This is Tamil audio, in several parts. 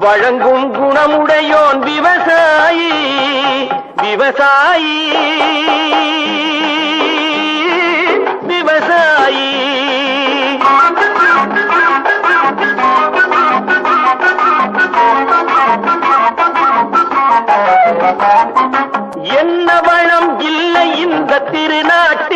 வழங்கும் குணமுடையோன் விவசாயி விவசாயி. விவசாயி. என்ன வளம் இல்லை இந்த திருநாட்டு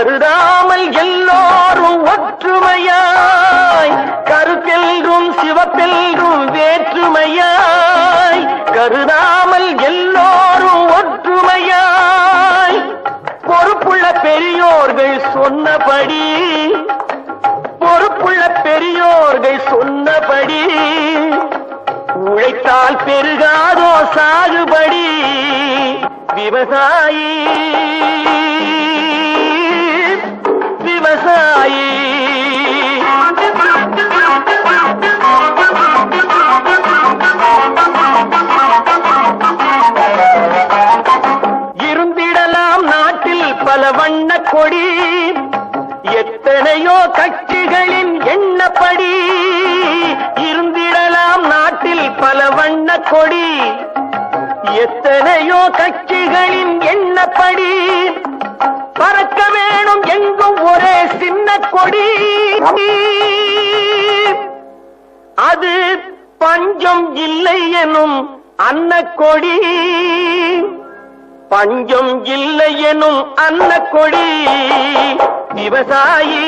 கருதாமல் எல்லோரும் ஒற்றுமையாய் கருத்தெல்கும் சிவத்தெல்கும் வேற்றுமையாய் கருதாமல் எல்லோரும் ஒற்றுமையாய். பொறுப்புள்ள பெரியோர்கள் சொன்னபடி பொறுப்புள்ள பெரியோர்கள் சொன்னபடி உழைத்தால் பெருகாதோ சாகுபடி விவசாயி. எத்தனையோ கட்சிகளின் எண்ணப்படி இருந்திடலாம் நாட்டில் பல வண்ண கொடி. எத்தனையோ கட்சிகளின் எண்ணப்படி பறக்க வேணும் எங்கும் ஒரே சின்ன கொடி. அது பஞ்சம் இல்லை எனும் அன்ன கொடி. பஞ்சம் இல்லை எனும் அன்னக்கொடி விவசாயி